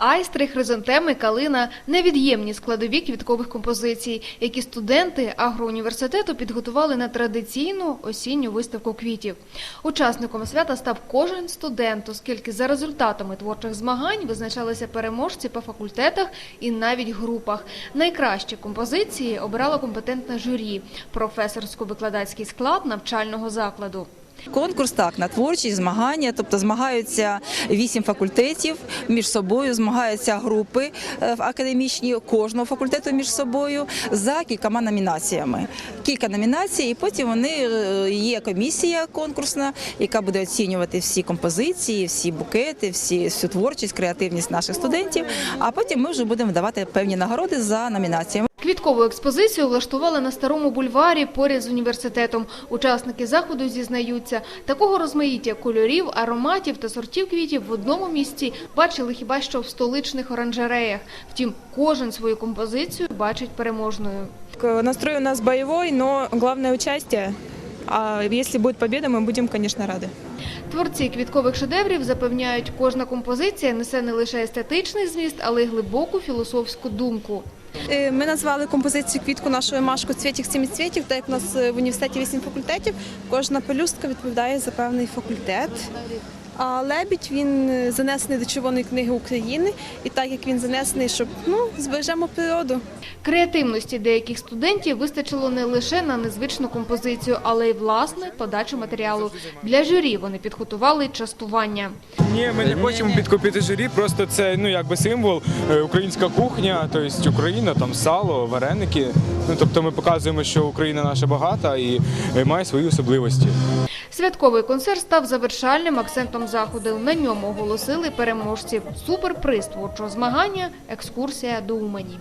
Айстри, хризантеми, калина невід'ємні складові квіткових композицій, які студенти агроуніверситету підготували на традиційну осінню виставку квітів. Учасником свята став кожен студент, оскільки за результатами творчих змагань визначалися переможці по факультетах і навіть групах. Найкращі композиції обирало компетентне журі, професорсько-викладацький склад навчального закладу. Конкурс так на творчі змагання, тобто змагаються вісім факультетів між собою, змагаються групи е, академічні кожного факультету між собою за кількома номінаціями. Кілька номінацій, і потім вони е, є комісія конкурсна, яка буде оцінювати всі композиції, всі букети, всі всю творчість, креативність наших студентів. А потім ми вже будемо давати певні нагороди за номінаціями. Квіткову експозицію влаштували на старому бульварі поряд з університетом. Учасники заходу зізнаються, такого розмаїття кольорів, ароматів та сортів квітів в одному місці бачили хіба що в столичних оранжереях. Втім, кожен свою композицію бачить переможною. Настрой у нас боевой, но главное участие. А если будет победа, мы будем, конечно, рады. Творці квіткових шедеврів запевняють, кожна композиція несе не лише естетичний зміст, але й глибоку філософську думку. Е, Ми назвали композицію квітку нашої машку цвітіх цвітів, так як у нас е, в університеті вісім факультетів. Кожна пелюстка відповідає за певний факультет. А лебідь він е, занесений до Червоної книги України, і так як він занесений, щоб ну збережемо природу. Креативності деяких студентів вистачило не лише на незвичну композицію, але й власне подачу матеріалу. Для журі вони підготували частування. Ні, ми не хочемо підкупити журі, просто це ну якби символ е, українська кухня, тобто Україна, там сало, вареники. Ну тобто ми показуємо, що Україна наша багата і е, має свої особливості. Святковий концерт став завершальним акцентом заходу. На ньому оголосили переможців. Суперприз творчого змагання – екскурсія до Умані.